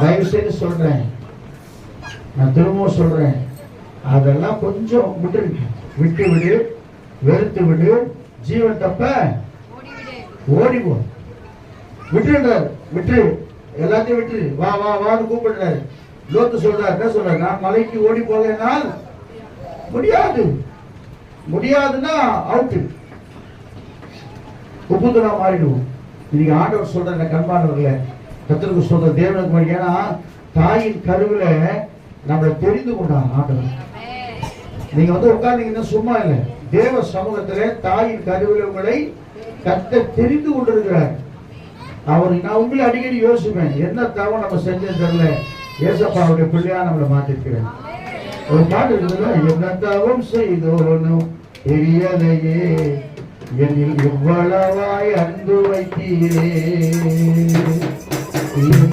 தயவு செய்து சொல்றேன். நான் திரும்பவும் சொல்றேன். அதெல்லாம் கொஞ்சம் விட்டு விட்டு விடு வெறுத்து விடு ஜீவன் தப்ப ஓடி போ. விட்டு எல்லாத்தையும் விட்டு வா வா வான்னு கூப்பிடுறாரு. லோத்து சொல்றாரு என்ன சொல்றாரு? நான் மலைக்கு ஓடி போகிறேனால் முடியாது. முடியாதுன்னா அவுட்டு உப்புதுனா மாறிடுவோம். இன்னைக்கு ஆண்டவர் சொல்ற கண்பானவர்களை கத்திற்கு சொல்ற தேவனுக்கு மாதிரி ஏன்னா தாயின் கருவில நம்மளை தெரிந்து கொண்டான் ஆண்டவர். நீங்க வந்து உட்கார்ந்தீங்கன்னா சும்மா இல்லை. தேவ சமூகத்துல தாயின் கருவில உங்களை கத்த தெரிந்து கொண்டிருக்கிறார். அவர் நான் உங்களை அடிக்கடி யோசிப்பேன் என்ன தவறு நம்ம செஞ்சது தெரியல. ஏசப்பாவுடைய பிள்ளையா நம்மளை மாத்திருக்கிறேன் ஒரு பாட்டு இருக்குதுல்ல என்ன தவம் செய்தோனும் தெரியலையே என்னில் எவ்வளவாய் அன்பு வைத்தீரே. என்ன